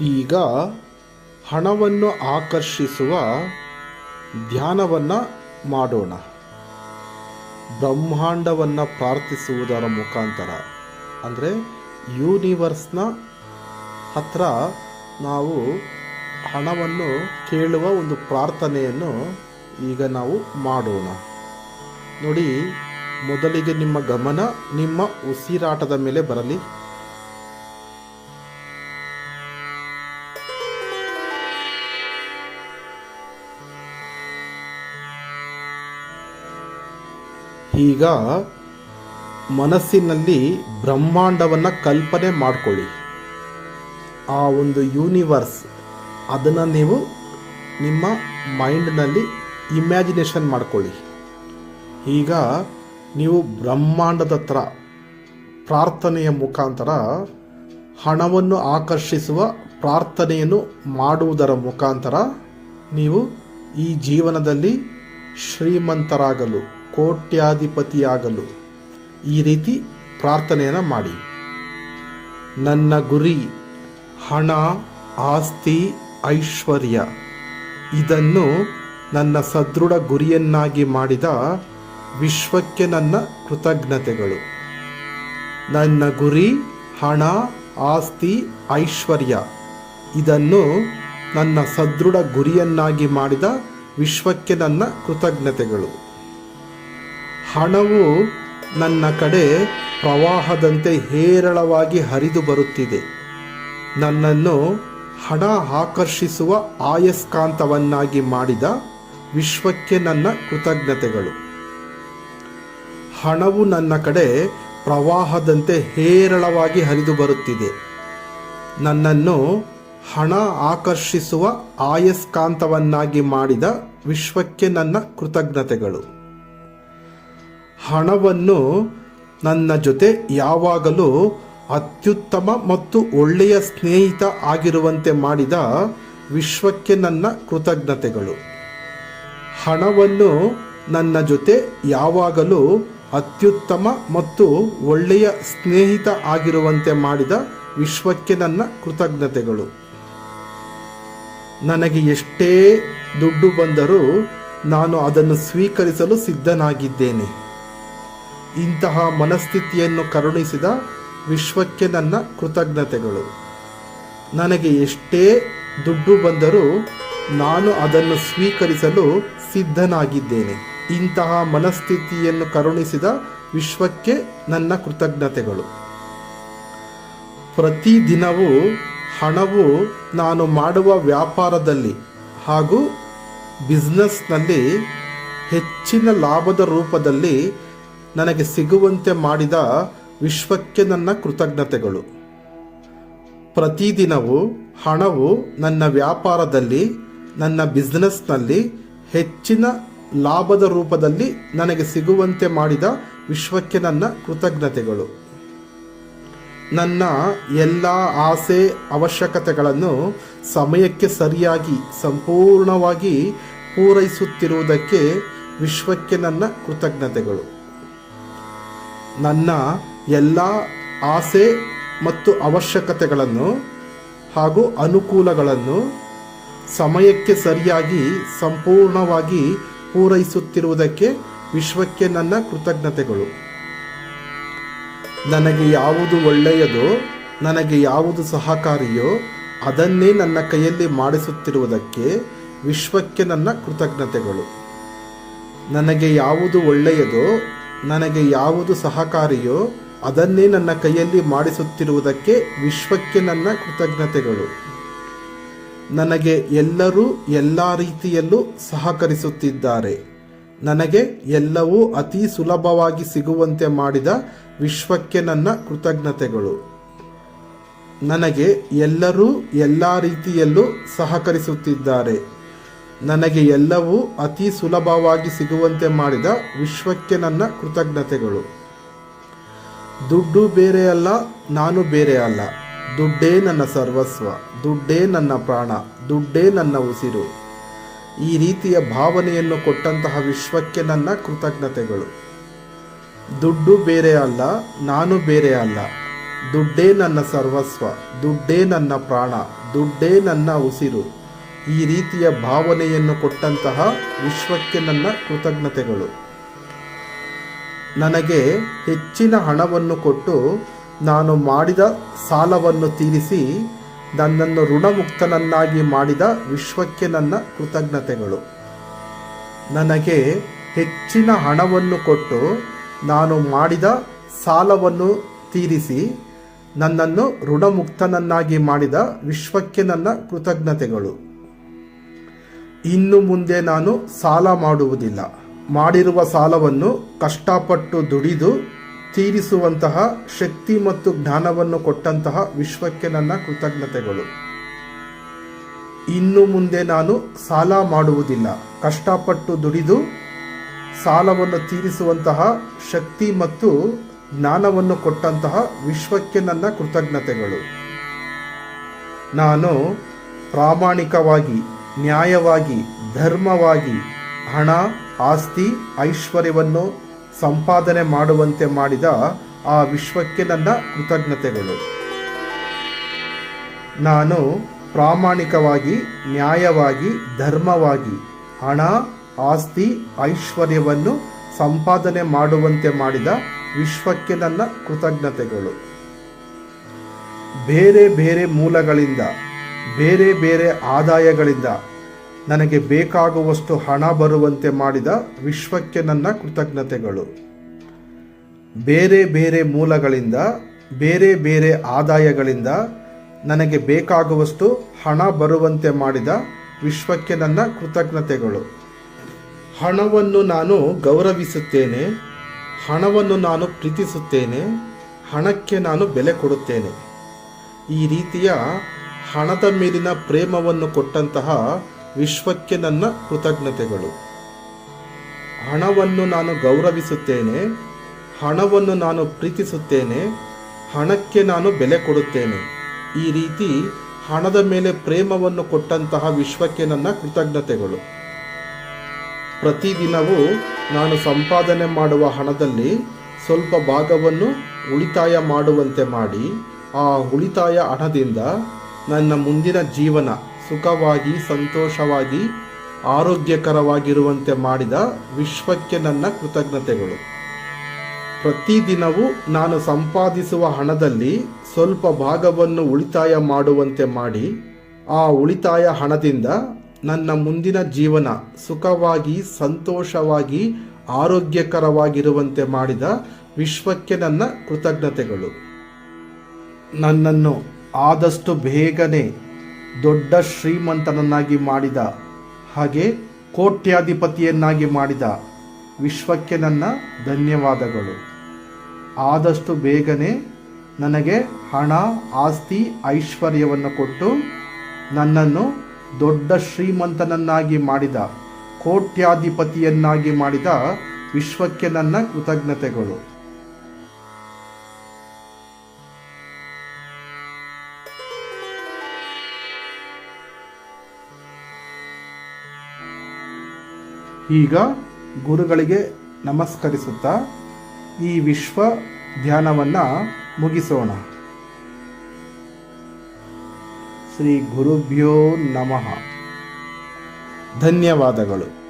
ಈಗ ಹಣವನ್ನು ಆಕರ್ಷಿಸುವ ಧ್ಯಾನವನ್ನು ಮಾಡೋಣ. ಬ್ರಹ್ಮಾಂಡವನ್ನು ಪ್ರಾರ್ಥಿಸುವುದರ ಮುಖಾಂತರ, ಅಂದರೆ ಯೂನಿವರ್ಸ್ನ ಹತ್ರ ನಾವು ಹಣವನ್ನು ಕೇಳುವ ಒಂದು ಪ್ರಾರ್ಥನೆಯನ್ನು ಈಗ ನಾವು ಮಾಡೋಣ. ನೋಡಿ, ಮೊದಲಿಗೆ ನಿಮ್ಮ ಗಮನ ನಿಮ್ಮ ಉಸಿರಾಟದ ಮೇಲೆ ಬರಲಿ. ಈಗ ಮನಸ್ಸಿನಲ್ಲಿ ಬ್ರಹ್ಮಾಂಡವನ್ನು ಕಲ್ಪನೆ ಮಾಡಿಕೊಳ್ಳಿ. ಆ ಒಂದು ಯೂನಿವರ್ಸ್ ಅದನ್ನು ನೀವು ನಿಮ್ಮ ಮೈಂಡ್ನಲ್ಲಿ ಇಮ್ಯಾಜಿನೇಷನ್ ಮಾಡಿಕೊಳ್ಳಿ. ಈಗ ನೀವು ಬ್ರಹ್ಮಾಂಡದ ಹತ್ರ ಪ್ರಾರ್ಥನೆಯ ಮುಖಾಂತರ ಹಣವನ್ನು ಆಕರ್ಷಿಸುವ ಪ್ರಾರ್ಥನೆಯನ್ನು ಮಾಡುವುದರ ಮುಖಾಂತರ ನೀವು ಈ ಜೀವನದಲ್ಲಿ ಶ್ರೀಮಂತರಾಗಲು ಕೋಟ್ಯಾಧಿಪತಿಯಾಗಲು. ಈ ರೀತಿ ಪ್ರಾರ್ಥನೆಯನ್ನು ಮಾಡಿ. ನನ್ನ ಗುರಿ, ಹಣ, ಆಸ್ತಿ, ಐಶ್ವರ್ಯ. ಇದನ್ನು ನನ್ನ ಸದೃಢ ಗುರಿಯನ್ನಾಗಿ ಮಾಡಿದ ವಿಶ್ವಕ್ಕೆ ನನ್ನ ಕೃತಜ್ಞತೆಗಳು. ನನ್ನ ಗುರಿ, ಹಣ, ಆಸ್ತಿ, ಐಶ್ವರ್ಯ. ಇದನ್ನು ನನ್ನ ಸದೃಢ ಗುರಿಯನ್ನಾಗಿ ಮಾಡಿದ ವಿಶ್ವಕ್ಕೆ ನನ್ನ ಕೃತಜ್ಞತೆಗಳು. ಹಣವು ನನ್ನ ಕಡೆ ಪ್ರವಾಹದಂತೆ ಹೇರಳವಾಗಿ ಹರಿದು ಬರುತ್ತಿದೆ. ನನ್ನನ್ನು ಹಣ ಆಕರ್ಷಿಸುವ ಆಯಸ್ಕಾಂತವನ್ನಾಗಿ ಮಾಡಿದ ವಿಶ್ವಕ್ಕೆ ನನ್ನ ಕೃತಜ್ಞತೆಗಳು. ಹಣವು ನನ್ನ ಕಡೆ ಪ್ರವಾಹದಂತೆ ಹೇರಳವಾಗಿ ಹರಿದು ಬರುತ್ತಿದೆ. ನನ್ನನ್ನು ಹಣ ಆಕರ್ಷಿಸುವ ಆಯಸ್ಕಾಂತವನ್ನಾಗಿ ಮಾಡಿದ ವಿಶ್ವಕ್ಕೆ ನನ್ನ ಕೃತಜ್ಞತೆಗಳು. ಹಣವನ್ನು ನನ್ನ ಜೊತೆ ಯಾವಾಗಲೂ ಅತ್ಯುತ್ತಮ ಮತ್ತು ಒಳ್ಳೆಯ ಸ್ನೇಹಿತ ಆಗಿರುವಂತೆ ಮಾಡಿದ ವಿಶ್ವಕ್ಕೆ ನನ್ನ ಕೃತಜ್ಞತೆಗಳು. ಹಣವನ್ನು ನನ್ನ ಜೊತೆ ಯಾವಾಗಲೂ ಅತ್ಯುತ್ತಮ ಮತ್ತು ಒಳ್ಳೆಯ ಸ್ನೇಹಿತ ಆಗಿರುವಂತೆ ಮಾಡಿದ ವಿಶ್ವಕ್ಕೆ ನನ್ನ ಕೃತಜ್ಞತೆಗಳು. ನನಗೆ ಎಷ್ಟೇ ದುಡ್ಡು ಬಂದರೂ ನಾನು ಅದನ್ನು ಸ್ವೀಕರಿಸಲು ಸಿದ್ಧನಾಗಿದ್ದೇನೆ. ಇಂತಹ ಮನಸ್ಥಿತಿಯನ್ನು ಕರುಣಿಸಿದ ವಿಶ್ವಕ್ಕೆ ನನ್ನ ಕೃತಜ್ಞತೆಗಳು. ನನಗೆ ಎಷ್ಟೇ ದುಡ್ಡು ಬಂದರೂ ನಾನು ಅದನ್ನು ಸ್ವೀಕರಿಸಲು ಸಿದ್ಧನಾಗಿದ್ದೇನೆ. ಇಂತಹ ಮನಸ್ಥಿತಿಯನ್ನು ಕರುಣಿಸಿದ ವಿಶ್ವಕ್ಕೆ ನನ್ನ ಕೃತಜ್ಞತೆಗಳು. ಪ್ರತಿದಿನವೂ ಹಣವು ನಾನು ಮಾಡುವ ವ್ಯಾಪಾರದಲ್ಲಿ ಹಾಗೂ ಬಿಸ್ನೆಸ್ನಲ್ಲಿ ಹೆಚ್ಚಿನ ಲಾಭದ ರೂಪದಲ್ಲಿ ನನಗೆ ಸಿಗುವಂತೆ ಮಾಡಿದ ವಿಶ್ವಕ್ಕೆ ನನ್ನ ಕೃತಜ್ಞತೆಗಳು. ಪ್ರತಿದಿನವೂ ಹಣವು ನನ್ನ ವ್ಯಾಪಾರದಲ್ಲಿ, ನನ್ನ ಬಿಸ್ನೆಸ್ನಲ್ಲಿ ಹೆಚ್ಚಿನ ಲಾಭದ ರೂಪದಲ್ಲಿ ನನಗೆ ಸಿಗುವಂತೆ ಮಾಡಿದ ವಿಶ್ವಕ್ಕೆ ನನ್ನ ಕೃತಜ್ಞತೆಗಳು. ನನ್ನ ಎಲ್ಲ ಆಸೆ, ಅವಶ್ಯಕತೆಗಳನ್ನು ಸಮಯಕ್ಕೆ ಸರಿಯಾಗಿ, ಸಂಪೂರ್ಣವಾಗಿ ಪೂರೈಸುತ್ತಿರುವುದಕ್ಕೆ ವಿಶ್ವಕ್ಕೆ ನನ್ನ ಕೃತಜ್ಞತೆಗಳು. ನನ್ನ ಎಲ್ಲ ಆಸೆ ಮತ್ತು ಅವಶ್ಯಕತೆಗಳನ್ನು ಹಾಗೂ ಅನುಕೂಲಗಳನ್ನು ಸಮಯಕ್ಕೆ ಸರಿಯಾಗಿ ಸಂಪೂರ್ಣವಾಗಿ ಪೂರೈಸುತ್ತಿರುವುದಕ್ಕೆ ವಿಶ್ವಕ್ಕೆ ನನ್ನ ಕೃತಜ್ಞತೆಗಳು. ನನಗೆ ಯಾವುದು ಒಳ್ಳೆಯದೋ, ನನಗೆ ಯಾವುದು ಸಹಕಾರಿಯೋ, ಅದನ್ನೇ ನನ್ನ ಕೈಯಲ್ಲಿ ಮಾಡಿಸುತ್ತಿರುವುದಕ್ಕೆ ವಿಶ್ವಕ್ಕೆ ನನ್ನ ಕೃತಜ್ಞತೆಗಳು. ನನಗೆ ಯಾವುದು ಒಳ್ಳೆಯದೋ ನನಗೆ ಯಾವುದು ಸಹಕಾರಿಯೋ ಅದನ್ನೇ ನನ್ನ ಕೈಯಲ್ಲಿ ಮಾಡಿಸುತ್ತಿರುವುದಕ್ಕೆ ವಿಶ್ವಕ್ಕೆ ನನ್ನ ಕೃತಜ್ಞತೆಗಳು. ನನಗೆ ಎಲ್ಲರೂ ಎಲ್ಲ ರೀತಿಯಲ್ಲೂ ಸಹಕರಿಸುತ್ತಿದ್ದಾರೆ. ನನಗೆ ಎಲ್ಲವೂ ಅತಿ ಸುಲಭವಾಗಿ ಸಿಗುವಂತೆ ಮಾಡಿದ ವಿಶ್ವಕ್ಕೆ ನನ್ನ ಕೃತಜ್ಞತೆಗಳು. ನನಗೆ ಎಲ್ಲರೂ ಎಲ್ಲ ರೀತಿಯಲ್ಲೂ ಸಹಕರಿಸುತ್ತಿದ್ದಾರೆ. ನನಗೆ ಎಲ್ಲವೂ ಅತಿ ಸುಲಭವಾಗಿ ಸಿಗುವಂತೆ ಮಾಡಿದ ವಿಶ್ವಕ್ಕೆ ನನ್ನ ಕೃತಜ್ಞತೆಗಳು. ದುಡ್ಡು ಬೇರೆ ಅಲ್ಲ, ನಾನು ಬೇರೆ ಅಲ್ಲ. ದುಡ್ಡೇ ನನ್ನ ಸರ್ವಸ್ವ, ದುಡ್ಡೇ ನನ್ನ ಪ್ರಾಣ, ದುಡ್ಡೇ ನನ್ನ ಉಸಿರು. ಈ ರೀತಿಯ ಭಾವನೆಯನ್ನು ಕೊಟ್ಟಂತಹ ವಿಶ್ವಕ್ಕೆ ನನ್ನ ಕೃತಜ್ಞತೆಗಳು. ದುಡ್ಡು ಬೇರೆ ಅಲ್ಲ, ನಾನು ಬೇರೆ ಅಲ್ಲ. ದುಡ್ಡೇ ನನ್ನ ಸರ್ವಸ್ವ, ದುಡ್ಡೇ ನನ್ನ ಪ್ರಾಣ, ದುಡ್ಡೇ ನನ್ನ ಉಸಿರು. ಈ ರೀತಿಯ ಭಾವನೆಯನ್ನು ಕೊಟ್ಟಂತಹ ವಿಶ್ವಕ್ಕೆ ನನ್ನ ಕೃತಜ್ಞತೆಗಳು. ನನಗೆ ಹೆಚ್ಚಿನ ಹಣವನ್ನು ಕೊಟ್ಟು ನಾನು ಮಾಡಿದ ಸಾಲವನ್ನು ತೀರಿಸಿ ನನ್ನನ್ನು ಋಣಮುಕ್ತನನ್ನಾಗಿ ಮಾಡಿದ ವಿಶ್ವಕ್ಕೆ ನನ್ನ ಕೃತಜ್ಞತೆಗಳು. ನನಗೆ ಹೆಚ್ಚಿನ ಹಣವನ್ನು ಕೊಟ್ಟು ನಾನು ಮಾಡಿದ ಸಾಲವನ್ನು ತೀರಿಸಿ ನನ್ನನ್ನು ಋಣಮುಕ್ತನನ್ನಾಗಿ ಮಾಡಿದ ವಿಶ್ವಕ್ಕೆ ನನ್ನ ಕೃತಜ್ಞತೆಗಳು. ಇನ್ನು ಮುಂದೆ ನಾನು ಸಾಲ ಮಾಡುವುದಿಲ್ಲ. ಮಾಡಿರುವ ಸಾಲವನ್ನು ಕಷ್ಟಪಟ್ಟು ದುಡಿದು ತೀರಿಸುವಂತಹ ಶಕ್ತಿ ಮತ್ತು ಜ್ಞಾನವನ್ನು ಕೊಟ್ಟಂತಹ ವಿಶ್ವಕ್ಕೆ ನನ್ನ ಕೃತಜ್ಞತೆಗಳು. ಇನ್ನು ಮುಂದೆ ನಾನು ಸಾಲ ಮಾಡುವುದಿಲ್ಲ. ಕಷ್ಟಪಟ್ಟು ದುಡಿದು ಸಾಲವನ್ನು ತೀರಿಸುವಂತಹ ಶಕ್ತಿ ಮತ್ತು ಜ್ಞಾನವನ್ನು ಕೊಟ್ಟಂತಹ ವಿಶ್ವಕ್ಕೆ ನನ್ನ ಕೃತಜ್ಞತೆಗಳು. ನಾನು ಪ್ರಾಮಾಣಿಕವಾಗಿ ನ್ಯಾಯವಾಗಿ, ಧರ್ಮವಾಗಿ ಹಣ, ಆಸ್ತಿ, ಐಶ್ವರ್ಯವನ್ನು ಸಂಪಾದನೆ ಮಾಡುವಂತೆ ಮಾಡಿದ ಆ ವಿಶ್ವಕ್ಕೆ ನನ್ನ ಕೃತಜ್ಞತೆಗಳು. ನಾನು ಪ್ರಾಮಾಣಿಕವಾಗಿ, ನ್ಯಾಯವಾಗಿ, ಧರ್ಮವಾಗಿ ಹಣ, ಆಸ್ತಿ, ಐಶ್ವರ್ಯವನ್ನು ಸಂಪಾದನೆ ಮಾಡುವಂತೆ ಮಾಡಿದ ವಿಶ್ವಕ್ಕೆ ನನ್ನ ಕೃತಜ್ಞತೆಗಳು. ಬೇರೆ ಬೇರೆ ಮೂಲಗಳಿಂದ ಬೇರೆ ಬೇರೆ ಆದಾಯಗಳಿಂದ ನನಗೆ ಬೇಕಾಗುವಷ್ಟು ಹಣ ಬರುವಂತೆ ಮಾಡಿದ ವಿಶ್ವಕ್ಕೆ ನನ್ನ ಕೃತಜ್ಞತೆಗಳು. ಬೇರೆ ಬೇರೆ ಮೂಲಗಳಿಂದ, ಬೇರೆ ಬೇರೆ ಆದಾಯಗಳಿಂದ ನನಗೆ ಬೇಕಾಗುವಷ್ಟು ಹಣ ಬರುವಂತೆ ಮಾಡಿದ ವಿಶ್ವಕ್ಕೆ ನನ್ನ ಕೃತಜ್ಞತೆಗಳು. ಹಣವನ್ನು ನಾನು ಗೌರವಿಸುತ್ತೇನೆ, ಹಣವನ್ನು ನಾನು ಪ್ರೀತಿಸುತ್ತೇನೆ, ಹಣಕ್ಕೆ ನಾನು ಬೆಲೆ ಕೊಡುತ್ತೇನೆ. ಈ ರೀತಿಯ ಹಣದ ಮೇಲಿನ ಪ್ರೇಮವನ್ನು ಕೊಟ್ಟಂತಹ ವಿಶ್ವಕ್ಕೆ ನನ್ನ ಕೃತಜ್ಞತೆಗಳು. ಹಣವನ್ನು ನಾನು ಗೌರವಿಸುತ್ತೇನೆ, ಹಣವನ್ನು ನಾನು ಪ್ರೀತಿಸುತ್ತೇನೆ, ಹಣಕ್ಕೆ ನಾನು ಬೆಲೆ ಕೊಡುತ್ತೇನೆ. ಈ ರೀತಿ ಹಣದ ಮೇಲೆ ಪ್ರೇಮವನ್ನು ಕೊಟ್ಟಂತಹ ವಿಶ್ವಕ್ಕೆ ನನ್ನ ಕೃತಜ್ಞತೆಗಳು. ಪ್ರತಿದಿನವೂ ನಾನು ಸಂಪಾದನೆ ಮಾಡುವ ಹಣದಲ್ಲಿ ಸ್ವಲ್ಪ ಭಾಗವನ್ನು ಉಳಿತಾಯ ಮಾಡುವಂತೆ ಮಾಡಿ, ಆ ಉಳಿತಾಯ ಹಣದಿಂದ ನನ್ನ ಮುಂದಿನ ಜೀವನ ಸುಖವಾಗಿ, ಸಂತೋಷವಾಗಿ, ಆರೋಗ್ಯಕರವಾಗಿರುವಂತೆ ಮಾಡಿದ ವಿಶ್ವಕ್ಕೆ ನನ್ನ ಕೃತಜ್ಞತೆಗಳು. ಪ್ರತಿದಿನವೂ ನಾನು ಸಂಪಾದಿಸುವ ಹಣದಲ್ಲಿ ಸ್ವಲ್ಪ ಭಾಗವನ್ನು ಉಳಿತಾಯ ಮಾಡುವಂತೆ ಮಾಡಿ, ಆ ಉಳಿತಾಯ ಹಣದಿಂದ ನನ್ನ ಮುಂದಿನ ಜೀವನ ಸುಖವಾಗಿ, ಸಂತೋಷವಾಗಿ, ಆರೋಗ್ಯಕರವಾಗಿರುವಂತೆ ಮಾಡಿದ ವಿಶ್ವಕ್ಕೆ ನನ್ನ ಕೃತಜ್ಞತೆಗಳು. ನನ್ನನ್ನು ಆದಷ್ಟು ಬೇಗನೆ ದೊಡ್ಡ ಶ್ರೀಮಂತನನ್ನಾಗಿ ಮಾಡಿದ. ಹಾಗೆ ಕೋಟ್ಯಾಧಿಪತಿಯನ್ನಾಗಿ ಮಾಡಿದ. ವಿಶ್ವಕ್ಕೆ ನನ್ನ ಧನ್ಯವಾದಗಳು. ಆದಷ್ಟು ಬೇಗನೆ ನನಗೆ ಹಣ, ಆಸ್ತಿ, ಐಶ್ವರ್ಯವನ್ನು ಕೊಟ್ಟು ನನ್ನನ್ನು ದೊಡ್ಡ ಶ್ರೀಮಂತನನ್ನಾಗಿ ಮಾಡಿದ, ಕೋಟ್ಯಾಧಿಪತಿಯನ್ನಾಗಿ ಮಾಡಿದ ವಿಶ್ವಕ್ಕೆ ನನ್ನ ಕೃತಜ್ಞತೆಗಳು. ಈಗ ಗುರುಗಳಿಗೆ ನಮಸ್ಕರಿಸುತ್ತಾ ಈ ವಿಶ್ವ ಧ್ಯಾನವನ್ನು ಮುಗಿಸೋಣ. ಶ್ರೀ ಗುರುಭ್ಯೋ ನಮಃ. ಧನ್ಯವಾದಗಳು.